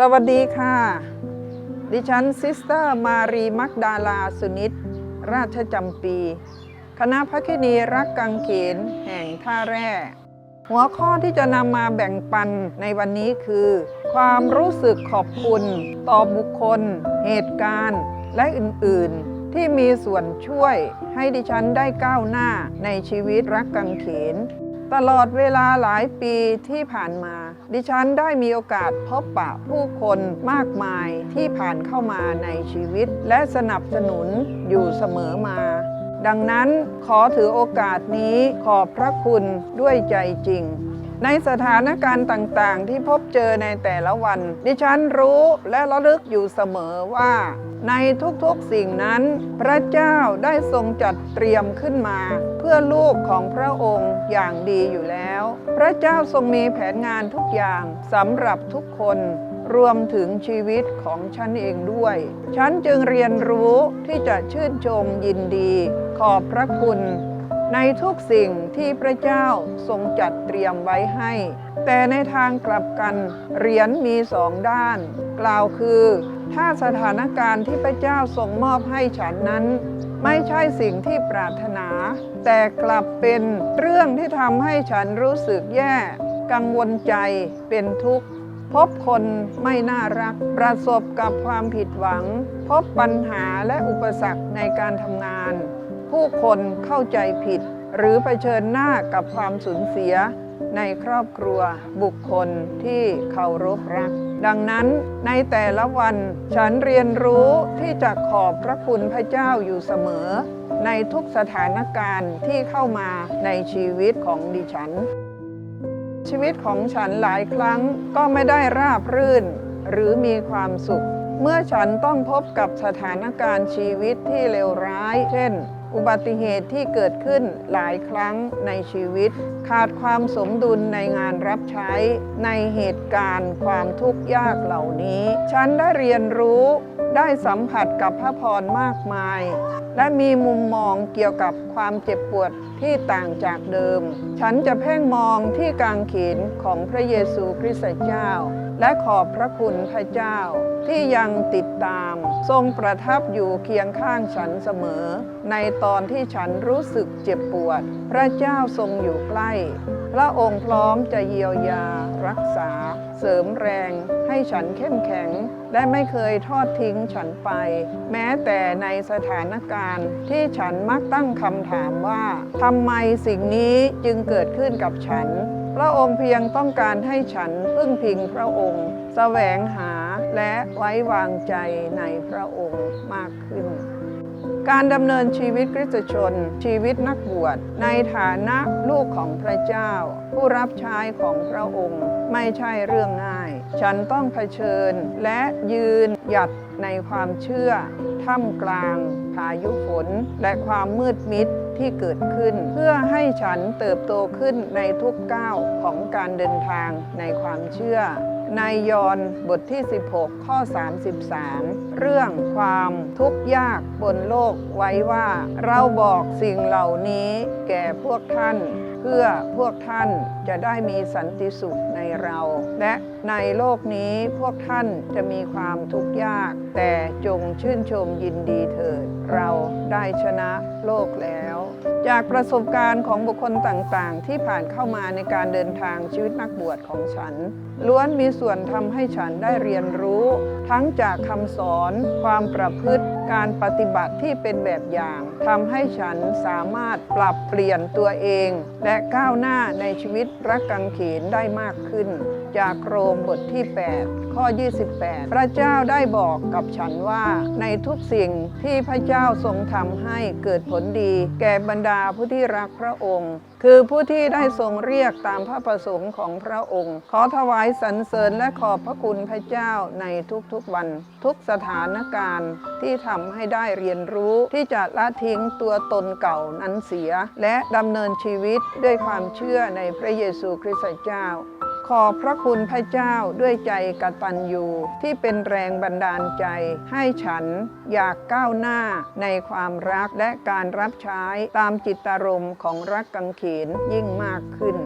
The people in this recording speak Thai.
สวัสดีค่ะ ดิฉันซิสเตอร์มารีมักดาลาสุนิต ราชจำปี คณะพระคินีรักกังเขนแห่งท่าแร่ หัวข้อที่จะนำมาแบ่งปันในวันนี้คือ ความรู้สึกขอบคุณต่อบุคคล เหตุการณ์ และอื่น ๆ ที่มีส่วนช่วยให้ดิฉันได้ก้าวหน้าในชีวิตรักกังเขน ตลอดเวลาหลายปีที่ผ่านมา ดิฉันได้มีโอกาสพบปะผู้คนมากมายที่ผ่านเข้ามาในชีวิต และสนับสนุนอยู่เสมอมา ดังนั้นขอถือโอกาสนี้ขอบพระคุณด้วยใจจริง ในสถานการณ์ต่างๆ ที่พบเจอในแต่ละวัน ดิฉันรู้และระลึกอยู่เสมอว่า ในทุกๆสิ่งนั้น พระเจ้าได้ทรงจัดเตรียมขึ้นมา เพื่อลูกของพระองค์อย่างดีอยู่แล้ว พระเจ้าทรงมีแผนงานทุกอย่างสำหรับทุกคนรวมถึงชีวิตของฉันเองด้วย ฉันจึงเรียนรู้ที่จะชื่นชมยินดี ขอบพระคุณ ในทุกสิ่งที่พระเจ้าทรงจัดเตรียมไว้ให้ แต่ในทางกลับกันเหรียญมีสองด้าน กล่าวคือ ถ้าสถานการณ์ที่พระเจ้าทรงมอบให้ฉันนั้น ไม่ใช่สิ่งที่ปรารถนา แต่กลับเป็นเรื่องที่ทำให้ฉันรู้สึกแย่ กังวลใจเป็นทุกข์พบคนไม่น่ารัก ประสบกับความผิดหวัง พบปัญหาและอุปสรรคในการทำงาน ผู้คนเข้าใจผิด หรือเผชิญหน้ากับความสูญเสีย ในครอบครัวบุคคลที่เคารพรัก ดังนั้นในแต่ละวันฉันเรียนรู้ที่จะขอบพระคุณพระเจ้าอยู่เสมอ ในทุกสถานการณ์ที่เข้ามาในชีวิตของดิฉัน ชีวิตของฉันหลายครั้งก็ไม่ได้ราบรื่น หรือมีความสุขเมื่อฉันต้องพบกับสถานการณ์ชีวิตที่เลวร้าย เช่น อุบัติเหตุที่เกิดขึ้นหลายครั้งในชีวิต ขาดความสมดุลในงานรับใช้ในเหตุการณ์ความทุกข์ยากเหล่านี้ ฉันได้เรียนรู้ได้สัมผัสกับพระพรมากมาย และมีมุมมองเกี่ยวกับความเจ็บปวดที่ต่างจากเดิม ฉันจะเพ่งมองที่กางเขนของพระเยซูคริสต์เจ้า และขอบพระคุณพระเจ้า ที่ยังติดตาม ทรงประทับอยู่เคียงข้างฉันเสมอ ในตอนที่ฉันรู้สึกเจ็บปวด พระเจ้าทรงอยู่ใกล้ พระองค์พร้อมจะเยียวยารักษา เสริมแรงให้ฉันเข้มแข็ง และไม่เคยทอดทิ้งฉันไป แม้แต่ในสถานการณ์ที่ฉันมักตั้งคำถามว่าทำไมสิ่งนี้จึงเกิดขึ้นกับฉัน พระองค์เพียงต้องการให้ฉันพึ่งพิงพระองค์ แสวงหาและไว้วางใจในพระองค์มากขึ้น การดำเนินชีวิตคริสตชน ชีวิตนักบวชในฐานะลูกของพระเจ้า ผู้รับใช้ของพระองค์ ไม่ใช่เรื่องง่าย ฉันต้องเผชิญและยืนหยัดในความเชื่อ ท่ามกลางพายุฝน และความมืดมิดที่เกิดขึ้น เพื่อให้ฉันเติบโตขึ้นในทุกก้าวของการเดินทางในความเชื่อ ในยอนบทที่ 16 ข้อ 33 เรื่องความทุกข์ยากบนโลกไว้ว่า เราบอกสิ่งเหล่านี้แก่พวกท่าน เพื่อพวกท่านจะได้มีสันติสุขในเรา และในโลกนี้พวกท่านจะมีความทุกข์ยาก แต่จงชื่นชมยินดีเถิด เราได้ชนะโลกแล้ว จากประสบการณ์ของบุคคลต่างๆ ที่ผ่านเข้ามาในการเดินทางชีวิตนักบวชของฉัน ล้วนมีส่วนทำให้ฉันได้เรียนรู้ ทั้งจากคำสอน ความประพฤติ การปฏิบัติที่เป็นแบบอย่างทำให้ฉันสามารถปรับเปลี่ยนตัวเอง และก้าวหน้าในชีวิตรักกังเขนได้มากขึ้น จากโรมบทที่ 8 ข้อ 28 พระเจ้าได้บอกกับฉันว่า ในทุกสิ่งที่พระเจ้าทรงทำให้เกิดผลดี แก่บรรดาผู้ที่รักพระองค์ คือผู้ที่ได้ทรงเรียกตามพระประสงค์ของพระองค์ ขอถวายสรรเสริญและขอบพระคุณพระเจ้าในทุกๆวัน ทุกสถานการณ์ที่ทำให้ได้เรียนรู้ที่จะละทิ้งตัวตนเก่านั้นเสีย และดำเนินชีวิตด้วยความเชื่อในพระเยซูคริสต์เจ้า ขอบพระคุณพระเจ้าด้วยใจกตัญญูที่เป็นแรงบันดาลใจ ให้ฉันอยากก้าวหน้าในความรักและการรับใช้ตามจิตตารมณ์ของรักกังเขนยิ่งมากขึ้น